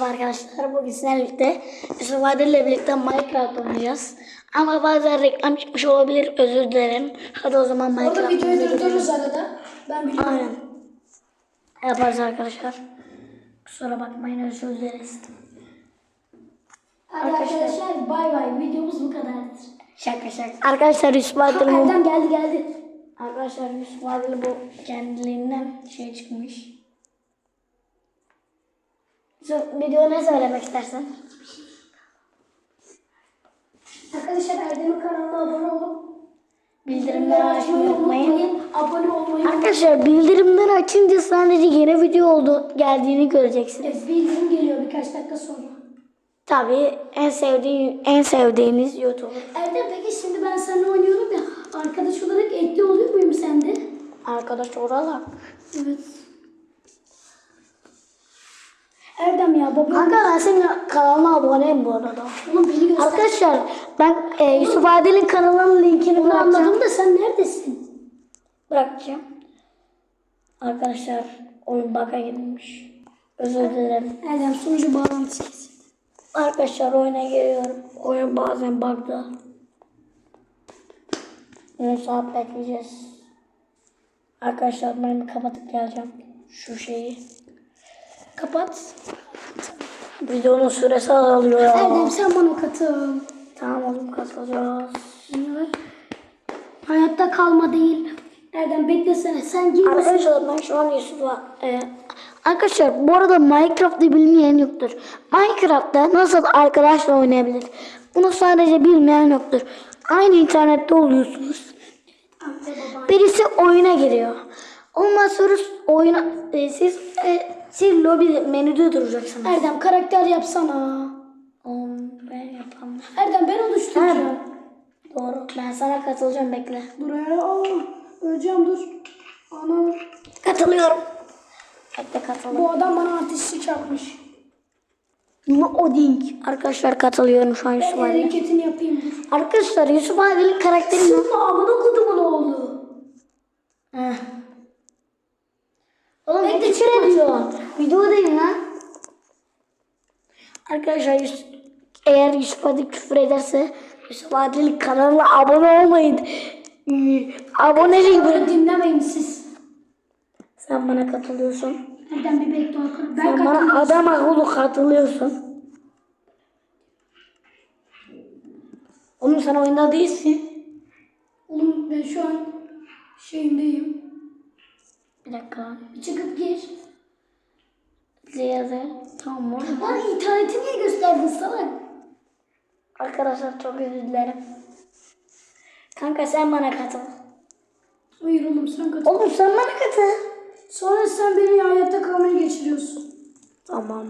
Arkadaşlar bugün sizlerle birlikte Yusuf Adil ile birlikte Minecraft oynayacağız. Ama bazen reklam çıkmış olabilir özür dilerim. Hadi o zaman Orada Minecraft'ımıza videoyu durdururuz arada. Ben biliyorum. Aynen. Yaparız arkadaşlar. Kusura bakmayın özür dileriz. Hadi arkadaşlar bay bay. Videomuz bu kadardır. Şaka şaka. Arkadaşlar Yusuf Adil bu. Geldi geldi. Arkadaşlar Yusuf Adil bu kendiliğinden şey çıkmış. Video ne söylemek istersen? Arkadaşlar Erdem'in kanalına abone olup Bildirimleri açmayı unutmayın. Abone olmayı Arkadaşlar bildirimleri açınca sadece yeni video oldu geldiğini göreceksiniz. Evet, bildirim geliyor birkaç dakika sonra. Tabii en sevdiğin en sevdiğiniz YouTuber. Erdem peki şimdi ben seninle oynuyorum ya. Arkadaş olarak ekli oluyor muyum sende? Arkadaş oralar. Evet. Erdem ya baba. Kanka ben senin kanalına aboneyim bu arada. Oğlum beni göster. Arkadaşlar ben e, Yusuf Adil'in kanalının linkini Onu bırakacağım. anladım da sen neredesin? Bırakacağım. Arkadaşlar oyun baka girmiş. Özür dilerim. Erdem sunucu bağlantısı kesin. Arkadaşlar oyuna giriyorum. Oyun bazen bug'da. 10 saat bekleyeceğiz. Arkadaşlar ben kapatıp geleceğim. Şu şeyi. Kapat. Videonun süresi azalıyor. Erdem sen bana katıl. Tamam oğlum katılacağız. Evet. Hayatta kalma değil. Erdem beklesene sen gir. Arkadaşlar ben şu an Yusuf'a... E, arkadaşlar bu arada Minecraft'ı bilmeyen yoktur. Minecraft'ta nasıl arkadaşla oynayabilir? Bunu sadece bilmeyen yoktur. Aynı internette oluyorsunuz. Birisi oyuna giriyor. Ondan sonra oyuna e, siz e, siz lobi menüde duracaksınız. Erdem karakter yapsana. Oğlum ben yapamam. Erdem ben oluşturacağım. Doğru. Ben sana katılacağım bekle. Dur ya. Aa, öleceğim dur. Ana. Katılıyorum. Bekle katıldım. Bu adam bana artistlik yapmış. Oding. Arkadaşlar katılıyorum şu an Yusuf Ben Ali. hareketini yapayım dur. Arkadaşlar Yusuf Ali'nin karakteri? Sıkma amına kodumun oğlu. Heh. Oğlum ne küfür ediyor? Videodayım lan. Arkadaşlar Yusuf, eğer Yusuf Adil küfür ederse Yusuf Adil kanalına abone olmayın. Abonelik Böyle dinlemeyin siz. Sen bana katılıyorsun. Erdem bir arkadaşlar. Ben Sen bana adam akıllı katılıyorsun. Oğlum sen oyunda değilsin. Oğlum ben şu an şeyindeyim. Bir dakika. Çıkıp gir. Ziyade. Tamam. Lan interneti niye gösterdin salak? Arkadaşlar çok özür dilerim. Kanka sen bana katıl. Hayır oğlum sen katıl. Oğlum sen bana katıl. Sonra sen beni hayatta kalmaya geçiriyorsun. Tamam.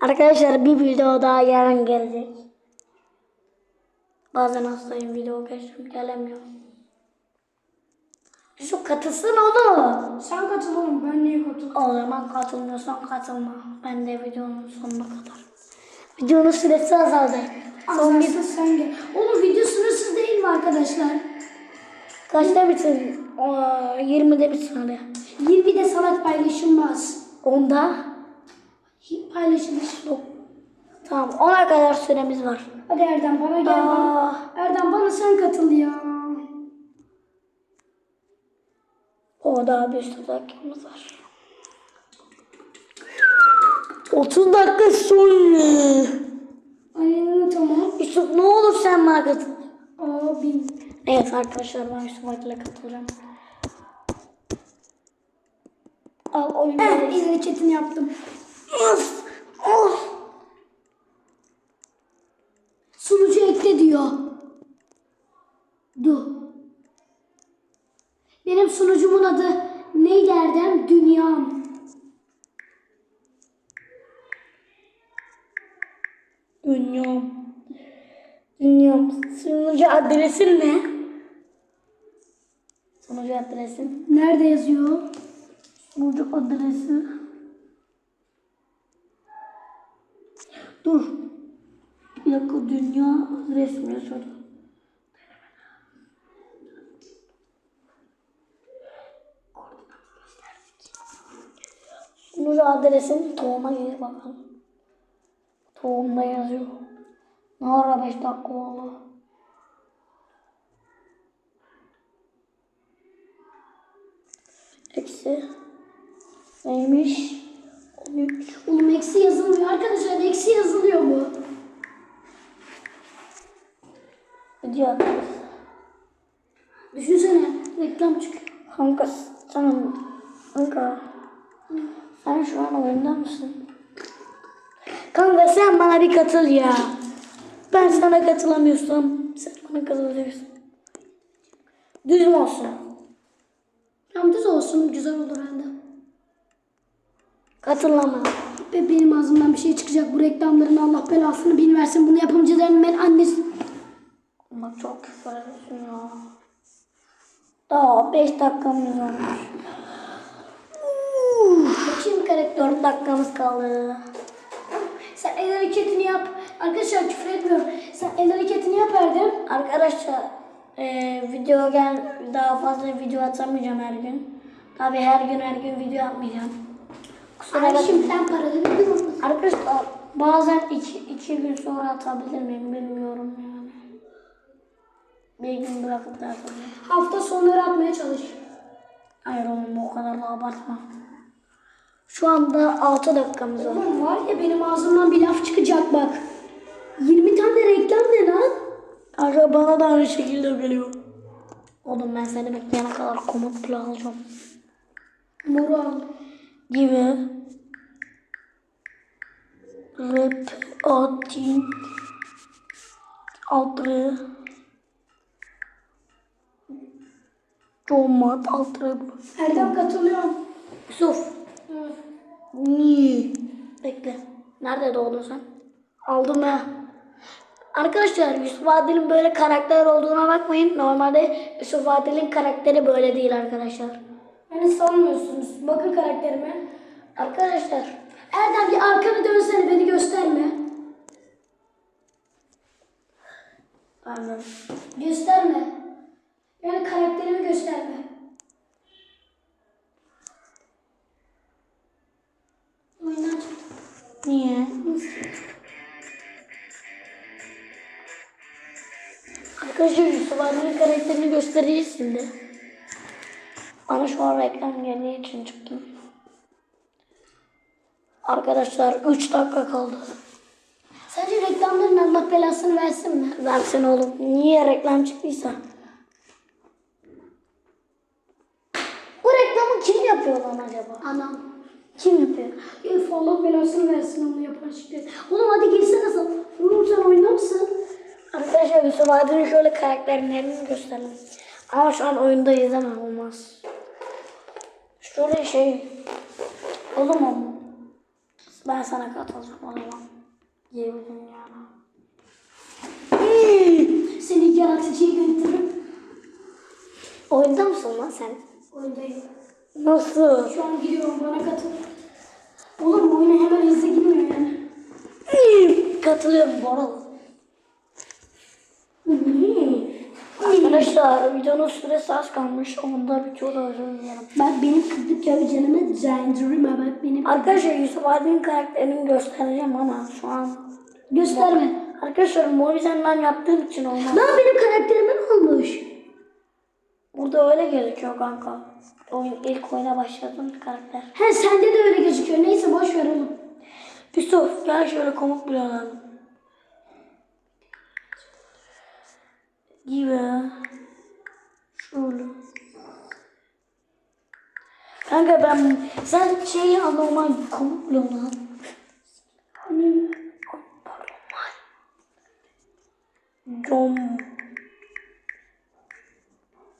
Arkadaşlar bir video daha yarın gelecek. Bazen hastayım video geçtim gelemiyorum. Şu katılsın oğlum. Sen katıl oğlum ben niye katıl? O zaman katılmıyorsan katılma. Ben de videonun sonuna kadar. Videonun süresi azaldı. Son bir sen gel. Oğlum video sınırsız değil mi arkadaşlar? kaçta bitsin? Aa, 20'de bitsin hadi. 20'de sanat paylaşılmaz. Onda Paylaşılır. Tamam ona kadar süremiz var. Hadi Erdem bana gel. Aa, Erdem bana sen katıl ya. o daha bir sürü dakikamız var. 30 dakika sonra. Aynen tamam. Yusuf ne olur sen bana katıl. Abim. Evet arkadaşlar ben Yusuf Akil'e katılacağım. Al oyunu. Evet il hareketini yaptım. Of! Bilmiyorum. Bilmiyorum. Sunucu adresin ne? Sunucu adresin. Nerede yazıyor? Sunucu adresi. Dur. Bir dakika dünya resmini sor. Sunucu adresin tohuma gelip bakalım. Tohumda yazıyor. Ne ara 5 dakika oldu. Eksi. Neymiş? 13. Oğlum eksi yazılmıyor. Arkadaşlar eksi yazılıyor bu. Video atarız. Düşünsene reklam çıkıyor. Kanka sen kanka sen şu an oyunda mısın? Kanka sen bana bir katıl ya. Ben sana katılamıyorsam sen bana katılıyorsun. Düz mü olsun? Tam düz olsun güzel olur bende. Katılama. Ve benim ağzımdan bir şey çıkacak. Bu reklamların Allah belasını bin versin. Bunu yapımcıların ben annesi. Bak çok küfür ediyorsun ya. Daha 5 dakikamız olmuş. Bakayım karakter. 4 dakikamız kaldı. Sen hareketini yap. Arkadaşlar küfür etmiyorum. Sen el hareketini yap Erdem. Arkadaşlar eee video gel daha fazla video atamayacağım her gün. Tabi her gün her gün video yapmayacağım. Kusura Ay bakmayın. şimdiden paraları bir Arkadaşlar bazen iki, iki gün sonra atabilir miyim bilmiyorum yani. Bir gün bırakıp da atabilirim. Hafta sonları atmaya çalış. Hayır oğlum o kadar da abartma. Şu anda 6 dakikamız var. Oğlum var ya benim ağzımdan bir laf çıkacak bak. 20 tane reklam ne lan? Kanka bana da aynı şekilde geliyor. Oğlum ben seni bekleyene kadar komut bile alacağım. Moral. Gibi. Rap atın altı Comat altı Erdem katılıyorum. Yusuf. Niye? Bekle. Nerede doğdun sen? Aldım ya. Arkadaşlar Yusuf Adil'in böyle karakter olduğuna bakmayın. Normalde Yusuf Adil'in karakteri böyle değil arkadaşlar. Beni sanmıyorsunuz. Bakın karakterime. Arkadaşlar Erdem bir arkanı dönsene beni gösterme. pardon. Gösterme. Yani karakterimi gösterme. Arkadaşlar Yusuf Adil'in karakterini göstereceğiz şimdi. Ama şu an reklam geldiği için çıktım. Arkadaşlar 3 dakika kaldı. Sence reklamların Allah belasını versin mi? Versin oğlum. Niye reklam çıktıysa. Bu reklamı kim yapıyor lan acaba? Anam. Kim yapıyor? Üf Allah belasını versin onu yapan şirket. Oğlum hadi girsene sen. Oğlum sen oyunda mısın? Arkadaşlar Yusuf Adil'in şöyle karakterlerini gösterelim. Ama şu an oyundayız ama olmaz. Şöyle şey. Oğlum oğlum. Ben sana katılacağım o zaman. Yiyebilirim yani. Seni yaratıcıyı götürüp Oyunda mısın lan sen? oyundayım. Nasıl? Şu an giriyorum bana katıl. Oğlum oyuna hemen hızlı girmiyor yani. Katılıyorum Boral. Arkadaşlar videonun süresi az kalmış. Onda bitiyor özür. Bak benim kızlık canıma döndürme bak benim. Arkadaşlar Yusuf Adil'in karakterini göstereceğim ama şu an Gösterme. Arkadaşlar Mobizen'den yaptığım için olmaz. Lan benim karakterimin olmuş. Burada öyle gözüküyor kanka. Oyun, ilk oyuna başladığın karakter. He sende de öyle gözüküyor. Neyse boş ver oğlum. Yusuf gel şöyle komut bile Gibi. Şöyle. Kanka ben sen şeyi al normal komut bile al. Hani Com.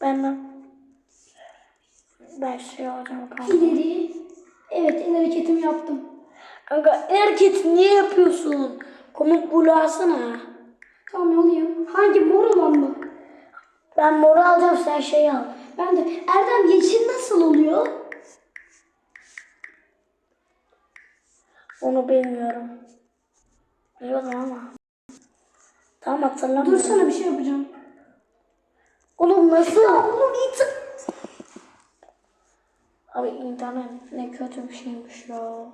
Ben ben şey alacağım kanka. ileri. Evet el hareketimi yaptım. Kanka erkek niye yapıyorsun? Komut bulu alsana. Tamam alayım. Hangi mor olan mı? Ben moru alacağım sen şey al. Ben de. Erdem yeşil nasıl oluyor? Onu bilmiyorum. Biliyordum ama. Tamam hatırlamıyorum. Dur sana bir şey yapacağım. Oğlum nasıl? Oğlum it. Abi internet ne kötü bir şeymiş ya.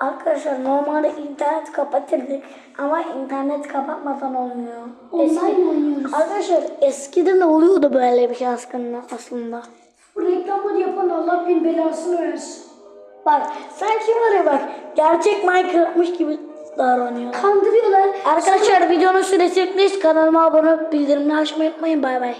Arkadaşlar normalde internet kapatırdık ama internet kapatmadan olmuyor. Online oynuyoruz. Arkadaşlar eskiden de oluyordu böyle bir şey aslında. aslında. Bu reklamları yapan Allah bin belasını versin. Bak sanki var ya bak gerçek Minecraft'mış gibi davranıyor. Kandırıyorlar. Arkadaşlar videonun süresi bitmiş. Kanalıma abone olup bildirimleri açmayı unutmayın. Bay bay.